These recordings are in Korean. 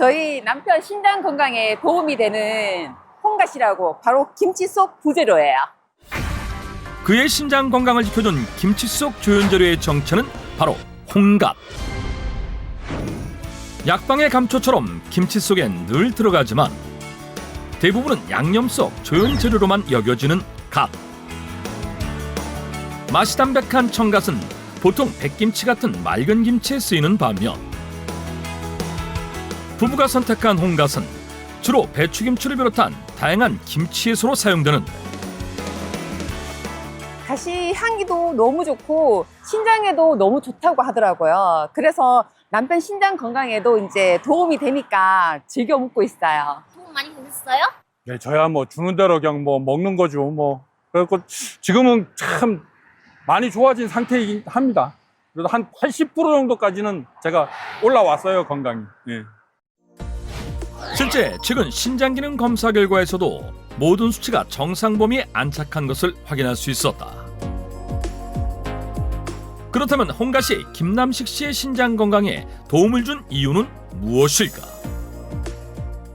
저희 남편 신장 건강에 도움이 되는 홍갓이라고 바로 김치 속 부재료예요. 그의 신장 건강을 지켜준 김치 속 조연재료의 정체는 바로 홍갑. 약방의 감초처럼 김치 속엔 늘 들어가지만 대부분은 양념 속 조연재료로만 여겨지는 갓. 맛이 담백한 청갓은 보통 백김치 같은 맑은 김치에 쓰이는 반면 부부가 선택한 홍갓은 주로 배추김치를 비롯한 다양한 김치에서로 사용되는 가시 향기도 너무 좋고 신장에도 너무 좋다고 하더라고요. 그래서 남편 신장 건강에도 이제 도움이 되니까 즐겨 먹고 있어요. 도움 많이 되셨어요? 네, 저야 뭐 주는 대로 그냥 뭐 먹는 거죠. 뭐. 그래서 지금은 참 많이 좋아진 상태이긴 합니다. 그래도 한 80% 정도까지는 제가 올라왔어요, 건강이. 예. 실제 최근 신장 기능 검사 결과에서도 모든 수치가 정상 범위에 안착한 것을 확인할 수 있었다. 그렇다면 홍가시 김남식 씨의 신장 건강에 도움을 준 이유는 무엇일까?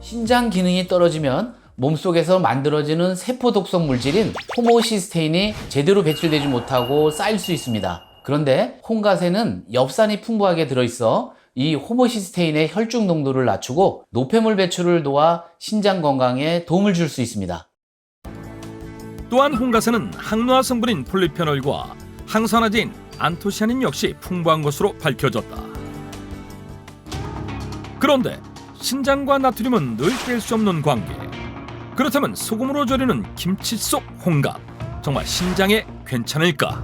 신장 기능이 떨어지면 몸속에서 만들어지는 세포 독성 물질인 호모시스테인이 제대로 배출되지 못하고 쌓일 수 있습니다. 그런데 홍갓에는 엽산이 풍부하게 들어있어 이 호모시스테인의 혈중 농도를 낮추고 노폐물 배출을 도와 신장 건강에 도움을 줄 수 있습니다. 또한 홍가세는 항노화 성분인 폴리페놀과 항산화제인 안토시아닌 역시 풍부한 것으로 밝혀졌다. 그런데 신장과 나트륨은 늘 뗄 수 없는 관계. 그렇다면 소금으로 절이는 김치 속 홍갑 정말 신장에 괜찮을까?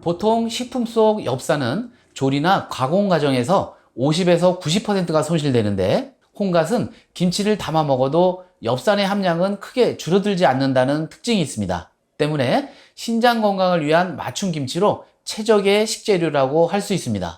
보통 식품 속 엽산은 조리나 가공 과정에서 50에서 90%가 손실되는데 홍갓은 김치를 담아 먹어도 엽산의 함량은 크게 줄어들지 않는다는 특징이 있습니다. 때문에 신장 건강을 위한 맞춤 김치로 최적의 식재료라고 할 수 있습니다.